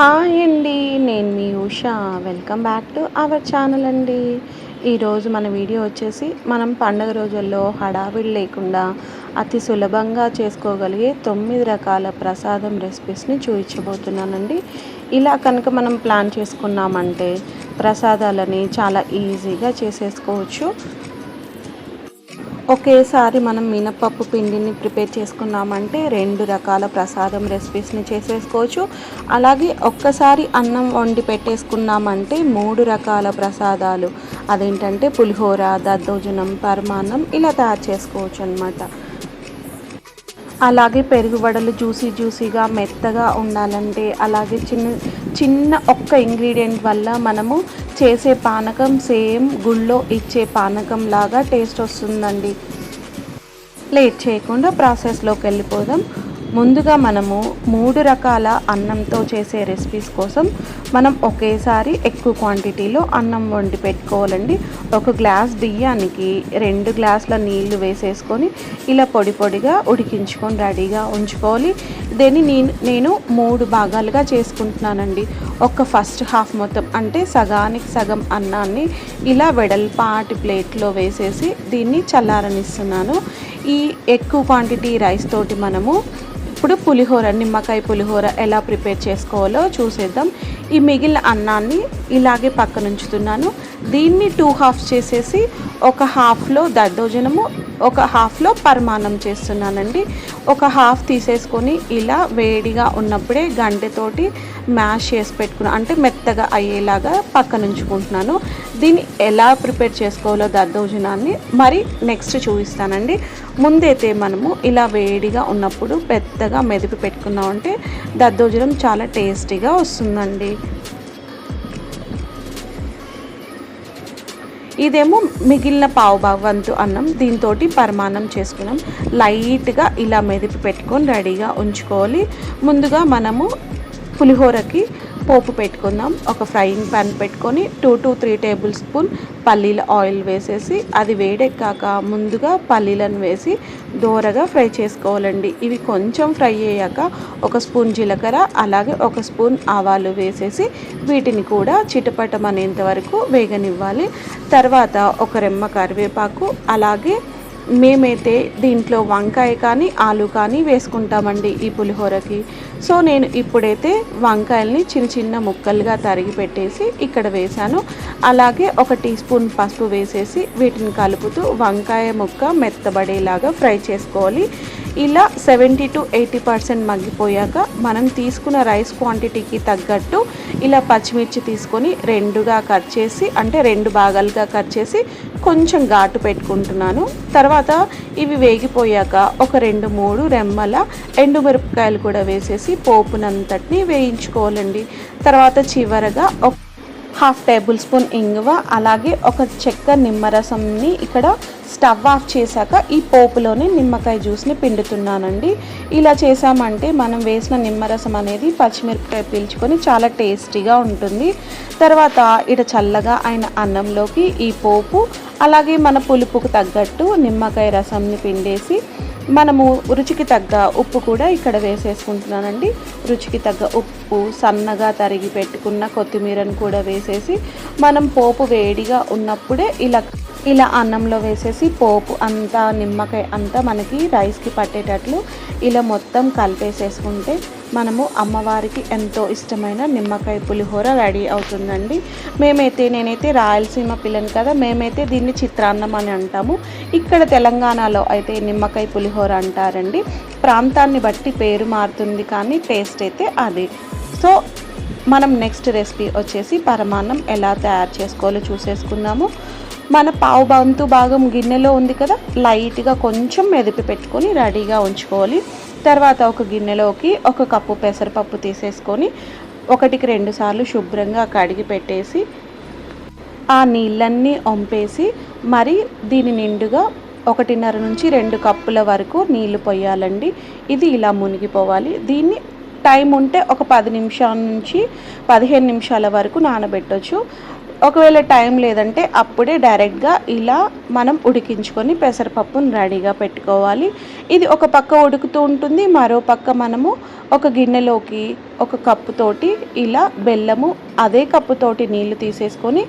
Hi అండి నేను మీ Usha. Welcome back to our channel అండి. ఈరోజు మన వీడియో వచ్చేసి మనం పండగ రోజుల్లో హడావిడి లేకుండా అతి సులభంగా చేసుకోగలిగే తొమ్మిది రకాల ప్రసాదం రెసిపీస్ని చూపించబోతున్నానండి ఇలా కనుక మనం ప్లాన్ చేసుకున్నామంటే ప్రసాదాలని చాలా ఈజీగా చేసేసుకోవచ్చు. ఒకేసారి మనం మినపప్పు పిండిని ప్రిపేర్ చేసుకున్నామంటే రెండు రకాల ప్రసాదం రెసిపీస్ని చేసేసుకోవచ్చు. అలాగే ఒక్కసారి అన్నం వండి పెట్టేసుకున్నామంటే మూడు రకాల ప్రసాదాలు. అదేంటంటే పులిహోర దద్దోజనం పరమాన్నం ఇలా తయారు చేసుకోవచ్చు అనమాట అలాగే పెరుగు వడలు జ్యూసీ జ్యూసీగా మెత్తగా ఉండాలంటే అలాగే చిన్న చిన్న ఒక్క ఇంగ్రీడియంట్ వల్ల మనము చేసే పానకం సేమ్ గుళ్ళో ఇచ్చే పానకం లాగా టేస్ట్ వస్తుందండి. లేట్ చేయకుండా ప్రాసెస్లోకి వెళ్ళిపోదాం. ముందుగా మనము మూడు రకాల అన్నంతో చేసే రెసిపీస్ కోసం మనం ఒకేసారి ఎక్కువ క్వాంటిటీలో అన్నం వండి పెట్టుకోవాలండి. ఒక గ్లాస్ బియ్యానికి రెండు గ్లాసుల నీళ్ళు వేసేసుకొని ఇలా పొడి పొడిగా ఉడికించుకొని రెడీగా ఉంచుకోవాలి. దీన్ని నేను నేను మూడు భాగాలుగా చేసుకుంటున్నానండి. ఒక ఫస్ట్ హాఫ్ మొత్తం అంటే సగానికి సగం అన్నాన్ని ఇలా వెడల్పాటి ప్లేట్లో వేసేసి దీన్ని చల్లారనిస్తున్నాను. ఈ ఎక్కువ క్వాంటిటీ రైస్ తోటి మనము ఇప్పుడు పులిహోర నిమ్మకాయ పులిహోర ఎలా ప్రిపేర్ చేసుకోవాలో చూసేద్దాం. ఈ మిగిలిన అన్నాన్ని ఇలాగే పక్కన ఉంచుతున్నాను దీన్ని టూ హాఫ్స్ చేసేసి ఒక హాఫ్లో దద్దోజనము ఒక హాఫ్లో పరమాన్నం చేస్తున్నానండి. ఒక హాఫ్ తీసేసుకొని ఇలా వేడిగా ఉన్నప్పుడే గంటెతోటి మ్యాష్ చేసి పెట్టుకున్నాను అంటే మెత్తగా అయ్యేలాగా పక్కన ఉంచుకుంటున్నాను దీన్ని ఎలా ప్రిపేర్ చేసుకోవాలో దద్దోజనాన్ని మరి నెక్స్ట్ చూపిస్తానండి. ముందైతే మనము ఇలా వేడిగా ఉన్నప్పుడు పెద్దగా మెదిపి పెట్టుకున్నామంటే దద్దోజనం చాలా టేస్టీగా వస్తుందండి. ఇదేమో మిగిలిన పావు వంతు అన్నం. దీంతో పరమాన్నం చేసుకున్నాం. లైట్గా ఇలా మెదిపి పెట్టుకొని రెడీగా ఉంచుకోవాలి. ముందుగా మనము పులిహోరకి పోపు పెట్టుకుందాం. ఒక ఫ్రైయింగ్ ప్యాన్ పెట్టుకొని two to three tablespoon పల్లీల ఆయిల్ వేసేసి అది వేడెక్కాక ముందుగా పల్లీలను వేసి దోరగా ఫ్రై చేసుకోవాలండి. ఇవి కొంచెం ఫ్రై అయ్యాక ఒక స్పూన్ జీలకర్ర అలాగే ఒక స్పూన్ ఆవాలు వేసేసి వీటిని కూడా చిటపటమనేంత వరకు వేగనివ్వాలి. తర్వాత ఒక రెమ్మ కరివేపాకు అలాగే మేమైతే దీంట్లో వంకాయ కానీ ఆలు కానీ వేసుకుంటామండి ఈ పులిహోరకి. సో నేను ఇప్పుడైతే వంకాయల్ని చిన్న చిన్న ముక్కలుగా తరిగి పెట్టేసి ఇక్కడ వేశాను. అలాగే ఒక టీ స్పూన్ పసుపు వేసేసి వీటిని కలుపుతూ వంకాయ ముక్క మెత్తబడేలాగా ఫ్రై చేసుకోవాలి. ఇలా సెవెంటీ టు ఎయిటీ పర్సెంట్ మగ్గిపోయాక మనం తీసుకున్న రైస్ క్వాంటిటీకి తగ్గట్టు ఇలా పచ్చిమిర్చి తీసుకొని రెండుగా కట్ చేసి అంటే రెండు భాగాలుగా కట్ చేసి కొంచెం ఘాటు పెట్టుకుంటున్నాను. తర్వాత ఇవి వేగిపోయాక ఒక రెండు మూడు రెమ్మల ఎండుమిరపకాయలు కూడా వేసేసి పోపునంతటిని వేయించుకోవాలండి. తర్వాత చివరగా ఒక హాఫ్ టేబుల్ స్పూన్ ఇంగువ అలాగే ఒక చెక్క నిమ్మరసంని ఇక్కడ స్టవ్ ఆఫ్ చేశాక ఈ పోపులోనే నిమ్మకాయ జ్యూస్ని పిండుతున్నానండి. ఇలా చేసామంటే మనం వేసిన నిమ్మరసం అనేది పచ్చిమిరపకాయ పీల్చుకొని చాలా టేస్టీగా ఉంటుంది. తర్వాత ఇట చల్లగా అయిన అన్నంలోకి ఈ పోపు అలాగే మన పులుపుకు తగ్గట్టు నిమ్మకాయ రసంని పిండేసి మనము రుచికి తగ్గ ఉప్పు కూడా ఇక్కడ వేసేసుకుంటున్నానండి. రుచికి తగ్గ ఉప్పు సన్నగా తరిగి పెట్టుకున్న కొత్తిమీరను కూడా వేసేసి మనం పోపు వేడిగా ఉన్నప్పుడే ఇలా ఇలా అన్నంలో వేసేసి పోపు అంతా నిమ్మకాయ అంతా మనకి రైస్కి పట్టేటట్లు ఇలా మొత్తం కలిపేసేసుకుంటే మనము అమ్మవారికి ఎంతో ఇష్టమైన నిమ్మకాయ పులిహోర రెడీ అవుతుందండి. మేమైతే నేనైతే రాయలసీమ పిల్లని కదా మేమైతే దీన్ని చిత్రాన్నం అని అంటాము. ఇక్కడ తెలంగాణలో అయితే నిమ్మకాయ పులిహోర అంటారండి. ప్రాంతాన్ని బట్టి పేరు మారుతుంది కానీ టేస్ట్ అయితే అది. సో మనం నెక్స్ట్ రెసిపీ వచ్చేసి పరమాన్నం ఎలా తయారు చేసుకోవాలో చూసేసుకుందాము. మన పావు బంతు భాగం గిన్నెలో ఉంది కదా లైట్గా కొంచెం మెదిపి పెట్టుకొని రెడీగా ఉంచుకోవాలి. తర్వాత ఒక గిన్నెలోకి ఒక కప్పు పెసరపప్పు తీసేసుకొని ఒకటికి రెండు సార్లు శుభ్రంగా కడిగి పెట్టేసి ఆ నీళ్ళన్నీ వంపేసి మరి దీని నిండుగా ఒకటిన్నర నుంచి రెండు కప్పుల వరకు నీళ్ళు పోయాలండి. ఇది ఇలా మునిగిపోవాలి. దీన్ని టైం ఉంటే ఒక పది నిమిషాల నుంచి పదిహేను నిమిషాల వరకు నానబెట్టవచ్చు ఒకవేళ టైం లేదంటే అప్పుడే డైరెక్ట్గా ఇలా మనం ఉడికించుకొని పెసరపప్పును రెడీగా పెట్టుకోవాలి. ఇది ఒక పక్క ఉడుకుతూ ఉంటుంది మరో పక్క మనము ఒక గిన్నెలోకి ఒక కప్పుతోటి ఇలా బెల్లము అదే కప్పుతోటి నీళ్ళు తీసేసుకొని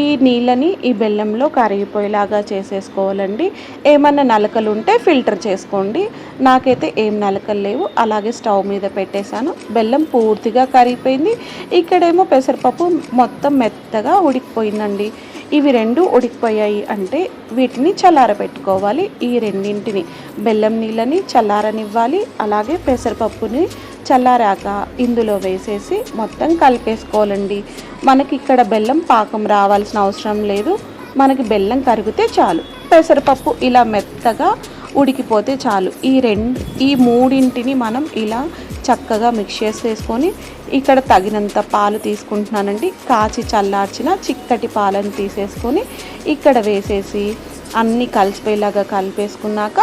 ఈ నీళ్ళని ఈ బెల్లంలో కరిగిపోయేలాగా చేసేసుకోవాలండి. ఏమన్నా నలకలు ఉంటే ఫిల్టర్ చేసుకోండి. నాకైతే ఏం నలకలు లేవు. అలాగే స్టవ్ మీద పెట్టేశాను. బెల్లం పూర్తిగా కరిగిపోయింది. ఇక్కడేమో పెసరపప్పు మొత్తం మెత్తగా ఉడికిపోయిందండి. ఇవి రెండు ఉడికిపోయాయి అంటే వీటిని చల్లారబెట్టుకోవాలి. ఈ రెండింటిని బెల్లం నీళ్ళని చల్లారనివ్వాలి. అలాగే పెసరపప్పుని చల్లారాక ఇందులో వేసేసి మొత్తం కలిపేసుకోవాలండి. మనకి ఇక్కడ బెల్లం పాకం రావాల్సిన అవసరం లేదు. మనకి బెల్లం కరిగితే చాలు. పెసరపప్పు ఇలా మెత్తగా ఉడికిపోతే చాలు. ఈ రెండు ఈ మూడింటిని మనం ఇలా చక్కగా మిక్స్ చేసేసుకొని ఇక్కడ తగినంత పాలు తీసుకుంటున్నానండి. కాచి చల్లార్చిన చిక్కటి పాలను తీసేసుకొని ఇక్కడ వేసేసి అన్నీ కలిసిపోయేలాగా కలిపేసుకున్నాక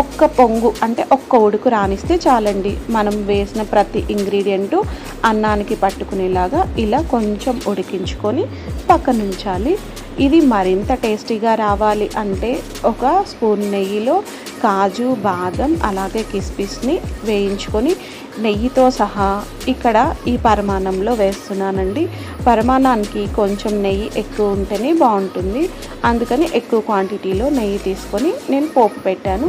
ఒక్క పొంగు అంటే ఒక్క ఉడుకు రానిస్తే చాలండి. మనం వేసిన ప్రతి ఇంగ్రీడియంటు అన్నానికి పట్టుకునేలాగా ఇలా కొంచెం ఉడికించుకొని పక్కన ఉంచాలి ఇది మరింత టేస్టీగా రావాలి అంటే ఒక స్పూన్ నెయ్యిలో కాజు బాదం అలాగే కిస్మిస్ని వేయించుకొని నెయ్యితో సహా ఇక్కడ ఈ పరిమాణంలో వేస్తున్నానండి. పరిమాణానికి కొంచెం నెయ్యి ఎక్కువ ఉంటేనే బాగుంటుంది. అందుకని ఎక్కువ క్వాంటిటీలో నెయ్యి తీసుకొని నేను పోపు పెట్టాను.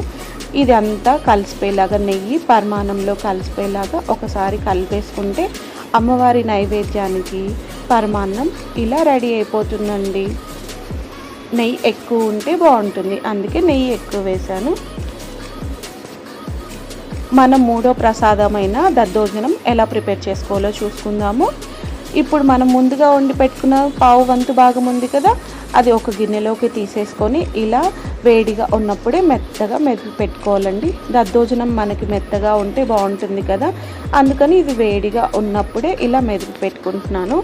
ఇది అంతా కలిసిపోయేలాగా నెయ్యి పరిమాణంలో కలిసిపోయేలాగా ఒకసారి కలిపేసుకుంటే అమ్మవారి నైవేద్యానికి పరిమాణం ఇలా రెడీ అయిపోతుందండి. నెయ్యి ఎక్కువ ఉంటే బాగుంటుంది. అందుకే నెయ్యి ఎక్కువ వేశాను. మనం మూడో ప్రసాదమైన దద్దోజనం ఎలా ప్రిపేర్ చేసుకోవాలో చూసుకుందాము. ఇప్పుడు మనం ముందుగా వండి పెట్టుకున్న పావు వంతు భాగం ఉంది కదా అది ఒక గిన్నెలోకి తీసేసుకొని ఇలా వేడిగా ఉన్నప్పుడే మెత్తగా మెదిపి పెట్టుకోవాలండి. దద్దోజనం మనకి మెత్తగా ఉంటే బాగుంటుంది కదా అందుకని ఇది వేడిగా ఉన్నప్పుడే ఇలా మెదిపి పెట్టుకుంటున్నాను.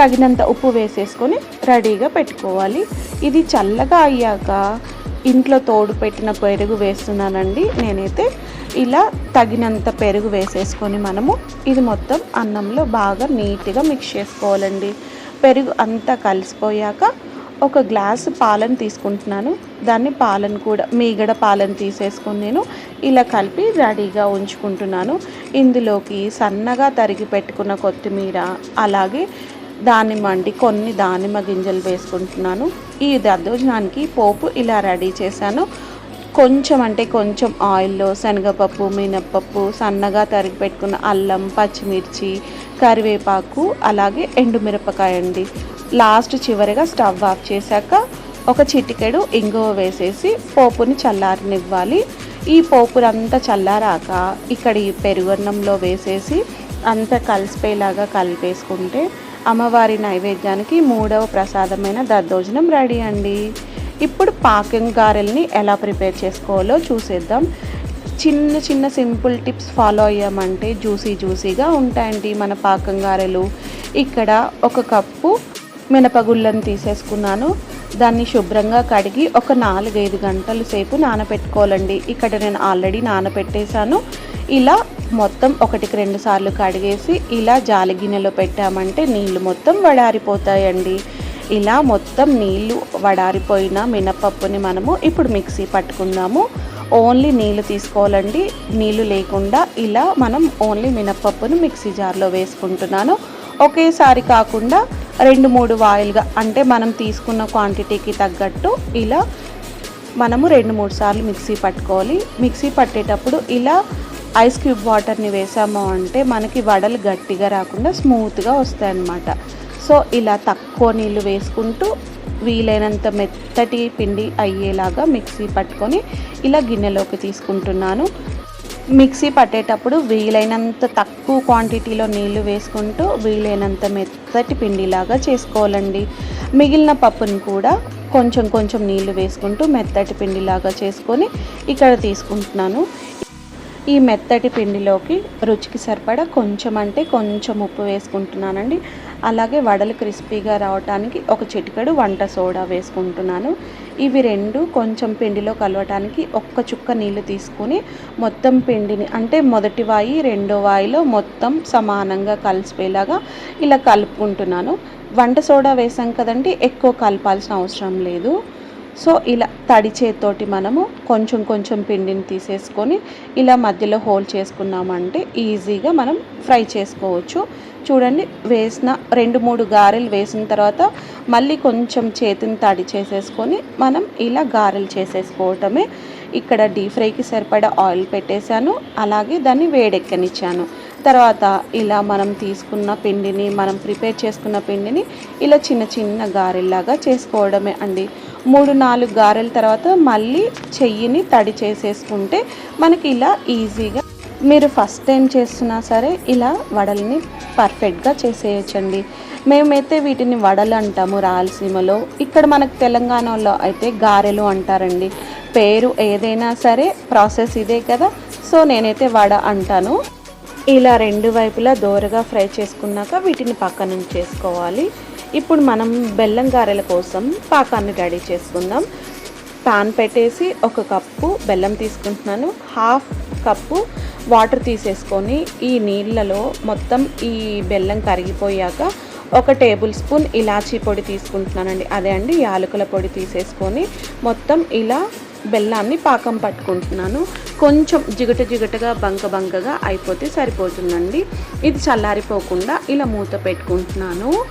తగినంత ఉప్పు వేసేసుకొని రెడీగా పెట్టుకోవాలి. ఇది చల్లగా అయ్యాక ఇంట్లో తోడు పెట్టిన పెరుగు వేస్తున్నానండి. నేనైతే ఇలా తగినంత పెరుగు వేసేసుకొని మనము ఇది మొత్తం అన్నంలో బాగా నీట్గా మిక్స్ చేసుకోవాలండి. పెరుగు అంతా కలిసిపోయాక ఒక గ్లాసు పాలను తీసుకుంటున్నాను. దాన్ని పాలను కూడా మీగడ పాలను తీసేసుకొని నేను ఇలా కలిపి రెడీగా ఉంచుకుంటున్నాను. ఇందులోకి సన్నగా తరిగి పెట్టుకున్న కొత్తిమీర అలాగే దానిమ్మ అండి కొన్ని దానిమ్మ గింజలు వేసుకుంటున్నాను. ఈ దద్దోజనానికి పోపు ఇలా రెడీ చేశాను. కొంచెం అంటే కొంచెం ఆయిల్లో శనగపప్పు మినప్పప్పు సన్నగా తరిగి పెట్టుకున్న అల్లం పచ్చిమిర్చి కరివేపాకు అలాగే ఎండుమిరపకాయ అండి. లాస్ట్ చివరిగా స్టవ్ ఆఫ్ చేశాక ఒక చిటికెడు ఇంగువ వేసేసి పోపుని చల్లారనివ్వాలి. ఈ పోపురంతా చల్లారాక ఇక్కడ ఈ పెరుగన్నంలో వేసేసి అంతా కలిసిపోయేలాగా కలిపేసుకుంటే అమ్మవారి నైవేద్యానికి మూడవ ప్రసాదమైన దద్దోజనం రెడీ అండి. ఇప్పుడు పాకం గారెల్ని ఎలా ప్రిపేర్ చేసుకోవాలో చూసేద్దాం. చిన్న చిన్న సింపుల్ టిప్స్ ఫాలో అయ్యామంటే జ్యూసీ జ్యూసీగా ఉంటాయండి మన పాకం గారెలు. ఇక్కడ ఒక కప్పు మినపగుళ్ళను తీసేసుకున్నాను. దాన్ని శుభ్రంగా కడిగి ఒక నాలుగైదు గంటల సేపు నానబెట్టుకోవాలండి ఇక్కడ నేను ఆల్రెడీ నానబెట్టేశాను ఇలా మొత్తం ఒకటికి రెండు సార్లు కడిగేసి ఇలా జాలి గిన్నెలో పెట్టామంటే నీళ్ళు మొత్తం వడారిపోతాయండి. ఇలా మొత్తం నీళ్ళు వడారిపోయిన మినపప్పుని మనము ఇప్పుడు మిక్సీ పట్టుకుందాము. ఓన్లీ నీళ్ళు తీసుకోవాలండి. నీళ్ళు లేకుండా ఇలా మనం ఓన్లీ మినపప్పును మిక్సీ జార్లో వేసుకుంటున్నాను. ఒకేసారి కాకుండా రెండు మూడు వాయిల్గా అంటే మనం తీసుకున్న క్వాంటిటీకి తగ్గట్టు ఇలా మనము రెండు మూడు సార్లు మిక్సీ పట్టుకోవాలి. మిక్సీ పట్టేటప్పుడు ఇలా ఐస్ క్యూబ్ వాటర్ని వేసాము అంటే మనకి వడలు గట్టిగా రాకుండా స్మూత్గా వస్తాయి అన్నమాట సో ఇలా తక్కువ నీళ్ళు వేసుకుంటూ వీలైనంత మెత్తటి పిండి అయ్యేలాగా మిక్సీ పట్టుకొని ఇలా గిన్నెలోకి తీసుకుంటున్నాను. మిక్సీ పట్టేటప్పుడు వీలైనంత తక్కువ క్వాంటిటీలో నీళ్ళు వేసుకుంటూ వీలైనంత మెత్తటి పిండిలాగా చేసుకోవాలండి. మిగిలిన పప్పుని కూడా కొంచెం కొంచెం నీళ్ళు వేసుకుంటూ మెత్తటి పిండిలాగా చేసుకొని ఇక్కడ తీసుకుంటున్నాను. ఈ మెత్తటి పిండిలోకి రుచికి సరిపడా కొంచెం అంటే కొంచెం ఉప్పు వేసుకుంటున్నానండి. అలాగే వడలు క్రిస్పీగా రావటానికి ఒక చిటికెడు వంట సోడా వేసుకుంటున్నాను. ఇవి రెండు కొంచెం పిండిలో కలవటానికి ఒక్క చుక్క నీళ్ళు తీసుకుని మొత్తం పిండిని అంటే మొదటి వాయి రెండో వాయిలో మొత్తం సమానంగా కలిసిపోయేలాగా ఇలా కలుపుకుంటున్నాను. వంట సోడా వేసాం కదండి ఎక్కువ కలపాల్సిన అవసరం లేదు. సో ఇలా తడి చేతితోటి మనము కొంచెం కొంచెం పిండిని తీసేసుకొని ఇలా మధ్యలో హోల్ చేసుకున్నామంటే ఈజీగా మనం ఫ్రై చేసుకోవచ్చు. చూడండి వేసిన రెండు మూడు గారెలు వేసిన తర్వాత మళ్ళీ కొంచెం చేతిని తడి చేసేసుకొని మనం ఇలా గారెలు చేసేసుకోవటమే. ఇక్కడ డీప్ ఫ్రైకి సరిపడా ఆయిల్ పెట్టేశాను అలాగే దాన్ని వేడెక్కనిచ్చాను. తర్వాత ఇలా మనం తీసుకున్న పిండిని మనం ప్రిపేర్ చేసుకున్న పిండిని ఇలా చిన్న చిన్న గారెల్లాగా చేసుకోవడమే అండి. మూడు నాలుగు గారెల తర్వాత మళ్ళీ చెయ్యిని తడి చేసేసుకుంటే మనకి ఇలా ఈజీగా మీరు ఫస్ట్ టైం చేస్తున్నా సరే ఇలా వడల్ని పర్ఫెక్ట్గా చేసేయచ్చండి. మేమైతే వీటిని వడలు అంటాము రాయలసీమలో. ఇక్కడ మనకు తెలంగాణలో అయితే గారెలు అంటారండి. పేరు ఏదైనా సరే ప్రాసెస్ ఇదే కదా. సో నేనైతే వడ అంటాను. ఇలా రెండు వైపులా దోరగా ఫ్రై చేసుకున్నాక వీటిని పక్కన చేసుకోవాలి. ఇప్పుడు మనం బెల్లం గారెల కోసం పాకాన్ని రెడీ చేసుకుందాం. పాన్ పెట్టేసి ఒక కప్పు బెల్లం తీసుకుంటున్నాను. హాఫ్ కప్పు వాటర్ తీసేసుకొని ఈ నీళ్ళలో మొత్తం ఈ బెల్లం కరిగిపోయాక ఒక టేబుల్ స్పూన్ ఇలాచీ పొడి తీసుకుంటున్నానండి. అదే అండి యాలకుల పొడి తీసేసుకొని మొత్తం ఇలా బెల్లాన్ని పాకం పట్టుకుంటున్నాను. కొంచెం జిగట జిగటగా బంక బంకగా అయిపోతే సరిపోతుందండి. ఇది చల్లారిపోకుండా ఇలా మూత పెట్టుకుంటున్నాను.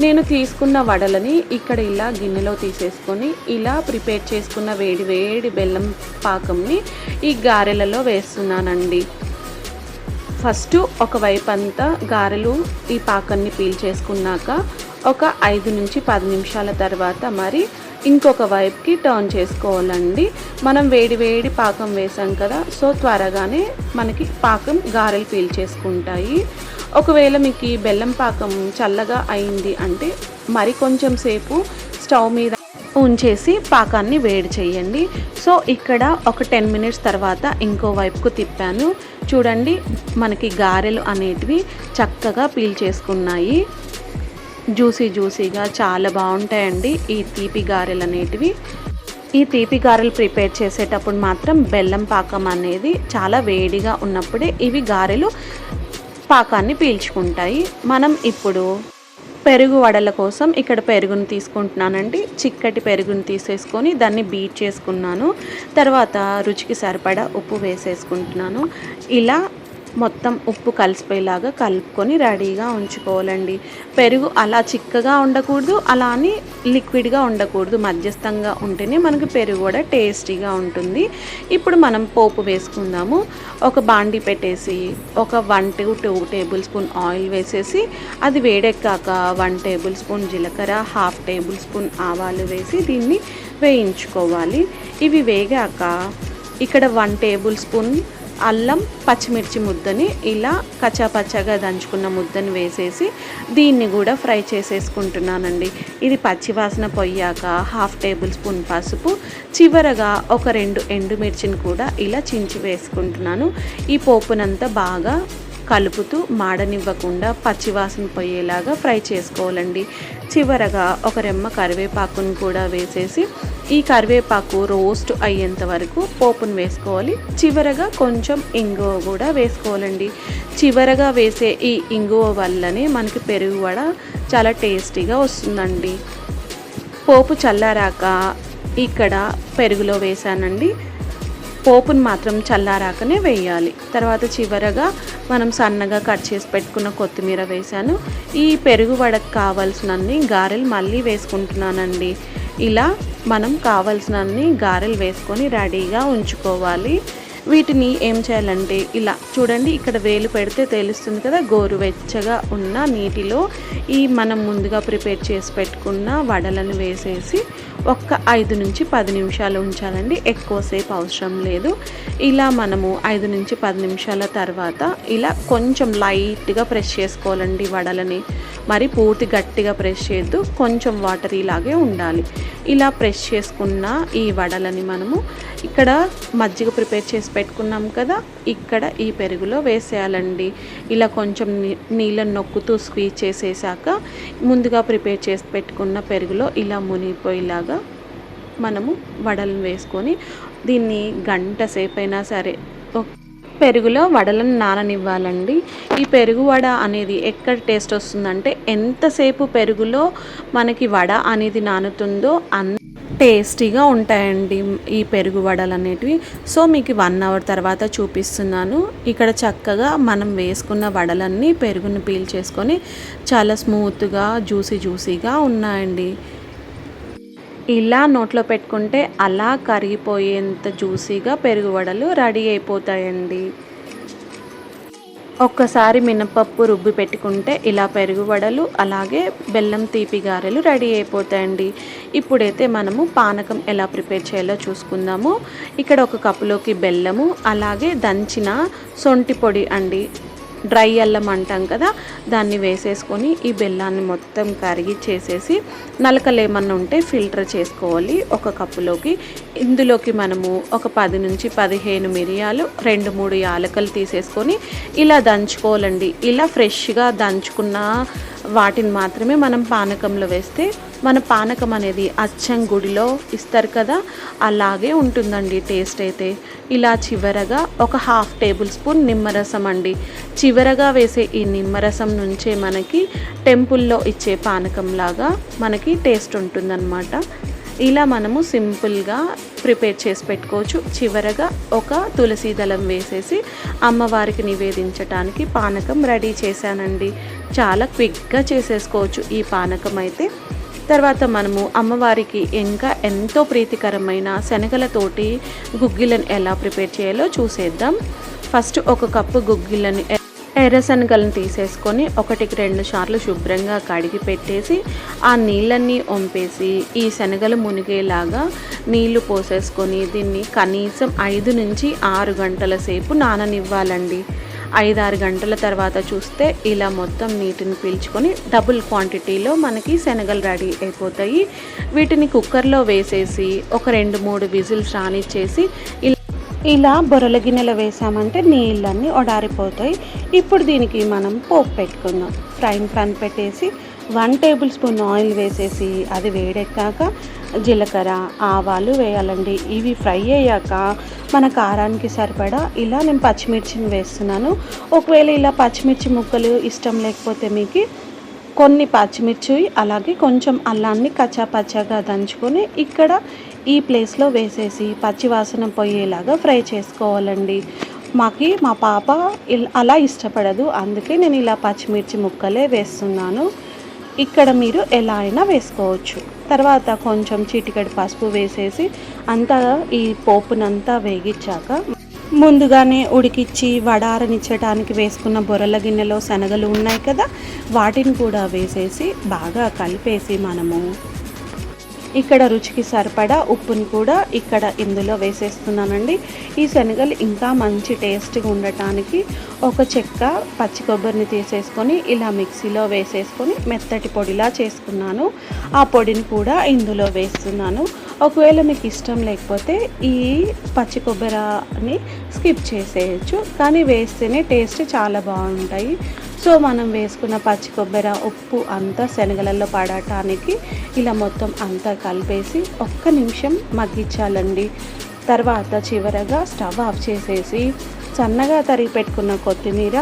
నేను తీసుకున్న వడలని ఇక్కడ ఇలా గిన్నెలో తీసేసుకొని ఇలా ప్రిపేర్ చేసుకున్న వేడి వేడి బెల్లం పాకంని ఈ గారెలలో వేస్తున్నానండి. ఫస్ట్ ఒకవైపు అంతా గారెలు ఈ పాకాన్ని పీల్ చేసుకున్నాక ఒక ఐదు నుంచి పది నిమిషాల తర్వాత మరి ఇంకొక వైపుకి టర్న్ చేసుకోవాలండి. మనం వేడి వేడి పాకం వేసాం కదా సో త్వరగానే మనకి పాకం గారెలు పీల్ చేసుకుంటాయి. ఒకవేళ మీకు ఈ బెల్లం పాకం చల్లగా అయింది అంటే మరి కొంచెం సేపు స్టవ్ మీద ఉంచేసి పాకాన్ని వేడి చేయండి. సో ఇక్కడ ఒక టెన్ మినిట్స్ తర్వాత ఇంకో వైపుకు తిప్పాను. చూడండి మనకి గారెలు అనేటివి చక్కగా పీల్ చేసుకున్నాయి. జ్యూసీ జ్యూసీగా చాలా బాగుంటాయండి ఈ తీపి గారెలు అనేటివి. ఈ తీపి గారెలు ప్రిపేర్ చేసేటప్పుడు మాత్రం బెల్లం పాకం అనేది చాలా వేడిగా ఉన్నప్పుడే ఇవి గారెలు పాకాన్ని పీల్చుకుంటాయి. మనం ఇప్పుడు పెరుగు వడల కోసం ఇక్కడ పెరుగును తీసుకుంటున్నానండి. చిక్కటి పెరుగును తీసేసుకొని దాన్ని బీట్ చేసుకున్నాను. తర్వాత రుచికి సరిపడా ఉప్పు వేసేసుకుంటున్నాను. ఇలా మొత్తం ఉప్పు కలిసిపోయేలాగా కలుపుకొని రెడీగా ఉంచుకోవాలండి. పెరుగు అలా చిక్కగా ఉండకూడదు అలా అని లిక్విడ్గా ఉండకూడదు. మధ్యస్థంగా ఉంటేనే మనకి పెరుగు కూడా టేస్టీగా ఉంటుంది. ఇప్పుడు మనం పోపు వేసుకుందాము. ఒక బాండి పెట్టేసి ఒక one to two tablespoon oil వేసేసి అది వేడెక్కాక వన్ టేబుల్ స్పూన్ జీలకర్ర హాఫ్ టేబుల్ స్పూన్ ఆవాలు వేసి దీన్ని వేయించుకోవాలి. ఇవి వేగాక ఇక్కడ వన్ టేబుల్ స్పూన్ అల్లం పచ్చిమిర్చి ముద్దని ఇలా కచ్చాపచ్చాగా దంచుకున్న ముద్దని వేసేసి దీన్ని కూడా ఫ్రై చేసేసుకుంటున్నానండి. ఇది పచ్చివాసన పొయ్యాక హాఫ్ టేబుల్ స్పూన్ పసుపు చివరగా ఒక రెండు ఎండుమిర్చిని కూడా ఇలా చించి వేసుకుంటున్నాను. ఈ పోపునంతా బాగా కలుపుతూ మాడనివ్వకుండా పచ్చివాసన పోయేలాగా ఫ్రై చేసుకోవాలండి. చివరగా ఒక రెమ్మ కరివేపాకును కూడా వేసేసి ఈ కరివేపాకు రోస్ట్ అయ్యేంత వరకు పోపును వేసుకోవాలి. చివరగా కొంచెం ఇంగువ కూడా వేసుకోవాలండి. చివరగా వేసే ఈ ఇంగువ వల్లనే మనకి పెరుగు వడ చాలా టేస్టీగా వస్తుందండి. పోపు చల్లారాక ఇక్కడ పెరుగులో వేసానండి పోపును మాత్రం చల్లారాకనే వేయాలి. తర్వాత చివరగా మనం సన్నగా కట్ చేసి పెట్టుకున్న కొత్తిమీర వేసాను ఈ పెరుగు వడకు కావాల్సినన్ని గారెలు మళ్ళీ వేసుకుంటున్నానండి. ఇలా మనం కావాల్సినన్ని గారెలు వేసుకొని రెడీగా ఉంచుకోవాలి. వీటిని ఏం చేయాలంటే ఇలా చూడండి ఇక్కడ వేలు పెడితే తెలుస్తుంది కదా గోరువెచ్చగా ఉన్న నీటిలో ఈ మనం ముందుగా ప్రిపేర్ చేసి పెట్టుకున్న వడలను వేసేసి ఒక్క ఐదు నుంచి పది నిమిషాలు ఉంచాలండి. ఎక్కువసేపు అవసరం లేదు. ఇలా మనము ఐదు నుంచి పది నిమిషాల తర్వాత ఇలా కొంచెం లైట్గా ప్రెస్ చేసుకోవాలండి వడలని. మరి పూర్తి గట్టిగా ప్రెస్ చేయొద్దు. కొంచెం వాటర్ ఇలాగే ఉండాలి. ఇలా ప్రెస్ చేసుకున్న ఈ వడలని మనము ఇక్కడ మజ్జిగ ప్రిపేర్ చేసి పెట్టుకున్నాం కదా ఇక్కడ ఈ పెరుగులో వేసేయాలండి. ఇలా కొంచెం నీళ్ళ నొక్కుతూ స్క్వీజ్ చేసేసాక ముందుగా ప్రిపేర్ చేసి పెట్టుకున్న పెరుగులో ఇలా మునిగిపోయేలాగా మనము వడలను వేసుకొని దీన్ని గంట సేపు అయినా సరే పెరుగులో వడలను నాననివ్వాలండి. ఈ పెరుగు వడ అనేది ఎక్కడ టేస్ట్ వస్తుందంటే ఎంతసేపు పెరుగులో మనకి వడ అనేది నానుతుందో అన్ టేస్టీగా ఉంటాయండి ఈ పెరుగు వడలు అనేటివి. సో మీకు వన్ అవర్ తర్వాత చూపిస్తున్నాను. ఇక్కడ చక్కగా మనం వేసుకున్న వడలన్నీ పెరుగును పీల్ చేసుకొని చాలా స్మూత్గా జ్యూసీ జ్యూసీగా ఉన్నాయండి. ఇలా నోట్లో పెట్టుకుంటే అలా కరిగిపోయేంత జ్యూసీగా పెరుగు వడలు రెడీ అయిపోతాయండి. ఒక్కసారి మినపప్పు రుబ్బి పెట్టుకుంటే ఇలా పెరుగు వడలు అలాగే బెల్లం తీపి గారెలు రెడీ అయిపోతాయండి. ఇప్పుడైతే మనము పానకం ఎలా ప్రిపేర్ చేయాలో చూసుకుందాము. ఇక్కడ ఒక కప్పులోకి బెల్లము అలాగే దంచిన సొంటి పొడి అండి. డ్రై అల్లం అంటాం కదా దాన్ని వేసేసుకొని ఈ బెల్లాన్ని మొత్తం కరిగి చేసేసి నలకలు ఏమన్నా ఉంటే ఫిల్టర్ చేసుకోవాలి ఒక కప్పులోకి. ఇందులోకి మనము ఒక పది నుంచి పదిహేను మిరియాలు రెండు మూడు యాలకలు తీసేసుకొని ఇలా దంచుకోవాలండి. ఇలా ఫ్రెష్గా దంచుకున్న వాటిని మాత్రమే మనం పానకంలో వేస్తే మన పానకం అనేది అచ్చం గుడిలో ఇస్తారు కదా అలాగే ఉంటుందండి టేస్ట్ అయితే. ఇలా చివరగా ఒక హాఫ్ టేబుల్ స్పూన్ నిమ్మరసం అండి. చివరగా వేసే ఈ నిమ్మరసం నుంచే మనకి టెంపుల్లో ఇచ్చే పానకం లాగా మనకి టేస్ట్ ఉంటుందన్నమాట. ఇలా మనము సింపుల్గా ప్రిపేర్ చేసి పెట్టుకోవచ్చు. చివరగా ఒక తులసి దళం వేసేసి అమ్మవారికి నివేదించడానికి పానకం రెడీ చేశానండి. చాలా క్విక్గా చేసేసుకోవచ్చు ఈ పానకం అయితే. తర్వాత మనము అమ్మవారికి ఇంకా ఎంతో ప్రీతికరమైన శనగలతోటి గుగ్గిలను ఎలా ప్రిపేర్ చేయాలో చూసేద్దాం. ఫస్ట్ ఒక కప్పు గుగ్గిలని ఎర్రశనగలను తీసేసుకొని ఒకటికి రెండు సార్లు శుభ్రంగా కడిగి పెట్టేసి ఆ నీళ్ళన్నీ వంపేసి ఈ శనగలు మునిగేలాగా నీళ్ళు పోసేసుకొని దీన్ని కనీసం ఐదు నుంచి ఆరు గంటల సేపు నాననివ్వాలండి. ఐదారు గంటల తర్వాత చూస్తే ఇలా మొత్తం నీటిని పీల్చుకొని డబుల్ క్వాంటిటీలో మనకి శనగలు రెడీ అయిపోతాయి. వీటిని కుక్కర్లో వేసేసి ఒక రెండు మూడు విజిల్స్ రానిచ్చేసి ఇలా ఇలా బొరల గిన్నెలో వేసామంటే నీళ్ళన్నీ ఒడారిపోతాయి. ఇప్పుడు దీనికి మనం పోపు పెట్టుకుందాం. ఫ్రైన్ పాన్ పెట్టేసి వన్ టేబుల్ స్పూన్ ఆయిల్ వేసేసి అది వేడెక్కాక జీలకర్ర ఆవాలు వేయాలండి. ఇవి ఫ్రై అయ్యాక మన కారానికి సరిపడా ఇలా నేను పచ్చిమిర్చిని వేస్తున్నాను. ఒకవేళ ఇలా పచ్చిమిర్చి ముక్కలు ఇష్టం లేకపోతే మీకు కొన్ని పచ్చిమిర్చి అలాగే కొంచెం అల్లాన్ని కచ్చా పచ్చాగా దంచుకొని ఇక్కడ ఈ ప్లేస్లో వేసేసి పచ్చివాసన పోయేలాగా ఫ్రై చేసుకోవాలండి. మాకి మా పాప అలా ఇష్టపడదు. అందుకే నేను ఇలా పచ్చిమిర్చి ముక్కలే వేస్తున్నాను. ఇక్కడ మీరు ఎలా అయినా వేసుకోవచ్చు. తర్వాత కొంచెం చిటికెడు పసుపు వేసేసి అంతా ఈ పోపునంతా వేగించాక ముందుగానే ఉడికిచ్చి వడారనిచ్చటానికి వేసుకున్న బొరల గిన్నెలో శనగలు ఉన్నాయి కదా వాటిని కూడా వేసేసి బాగా కలిపేసి మనము ఇక్కడ రుచికి సరిపడా ఉప్పుని కూడా ఇక్కడ ఇందులో వేసేస్తున్నానండి. ఈ శనగలు ఇంకా మంచి టేస్ట్గా ఉండటానికి ఒక చెక్క పచ్చి కొబ్బరిని తీసేసుకొని ఇలా మిక్సీలో వేసేసుకొని మెత్తటి పొడిలా చేసుకున్నాను. ఆ పొడిని కూడా ఇందులో వేస్తున్నాను. ఒకవేళ మీకు ఇష్టం లేకపోతే ఈ పచ్చి కొబ్బరిని స్కిప్ చేసేయచ్చు. కానీ వేస్తేనే టేస్ట్ చాలా బాగుంటాయి. సో మనం వేసుకున్న పచ్చి కొబ్బరి ఉప్పు అంతా శనగలలో పడటానికి ఇలా మొత్తం అంతా కలిపేసి ఒక్క నిమిషం మగ్గించాలండి. తర్వాత చివరగా స్టవ్ ఆఫ్ చేసేసి సన్నగా తరిగి పెట్టుకున్న కొత్తిమీర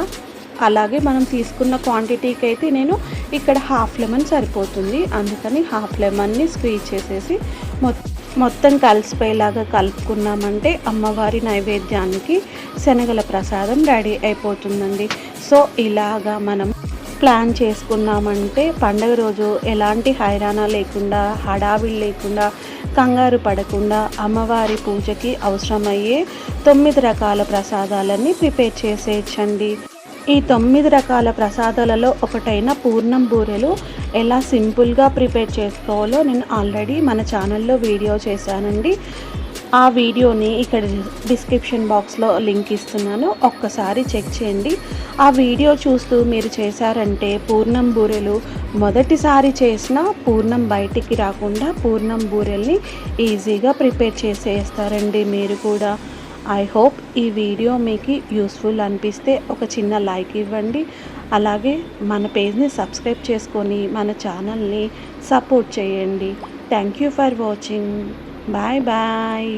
అలాగే మనం తీసుకున్న క్వాంటిటీకి అయితే నేను ఇక్కడ హాఫ్ లెమన్ సరిపోతుంది. అందుకని హాఫ్ లెమన్ని స్క్వీజ్ చేసేసి మొత్తం మొత్తం కలిసిపోయేలాగా కలుపుకున్నామంటే అమ్మవారి నైవేద్యానికి శనగల ప్రసాదం రెడీ అయిపోతుందండి. సో ఇలాగా మనం ప్లాన్ చేసుకున్నామంటే పండగ రోజు ఎలాంటి హైరాణ లేకుండా హడావిడి లేకుండా కంగారు పడకుండా అమ్మవారి పూజకి అవసరమయ్యే తొమ్మిది రకాల ప్రసాదాలన్నీ ప్రిపేర్ చేసేయచ్చండి. ఈ తొమ్మిది రకాల ప్రసాదాలలో ఒకటైన పూర్ణం బూరెలు ఎలా సింపుల్గా ప్రిపేర్ చేసుకోవాలో నేను ఆల్రెడీ మన ఛానల్లో వీడియో చేశానండి. ఆ వీడియోని ఇక్కడ డిస్క్రిప్షన్ బాక్స్లో లింక్ ఇస్తున్నాను. ఒక్కసారి చెక్ చేయండి. ఆ వీడియో చూస్తూ మీరు చేశారంటే పూర్ణం బూరెలు మొదటిసారి చేసిన పూర్ణం బయటికి రాకుండా పూర్ణం బూరెల్ని ఈజీగా ప్రిపేర్ చేసేస్తారండి మీరు కూడా. ఐ హోప్ ఈ వీడియో మీకు యూస్ఫుల్ అనిపిస్తే ఒక చిన్న లైక్ ఇవ్వండి. అలాగే మన పేజ్ని సబ్స్క్రైబ్ చేసుకొని మన ఛానల్ని సపోర్ట్ చేయండి. Thank you for watching bye bye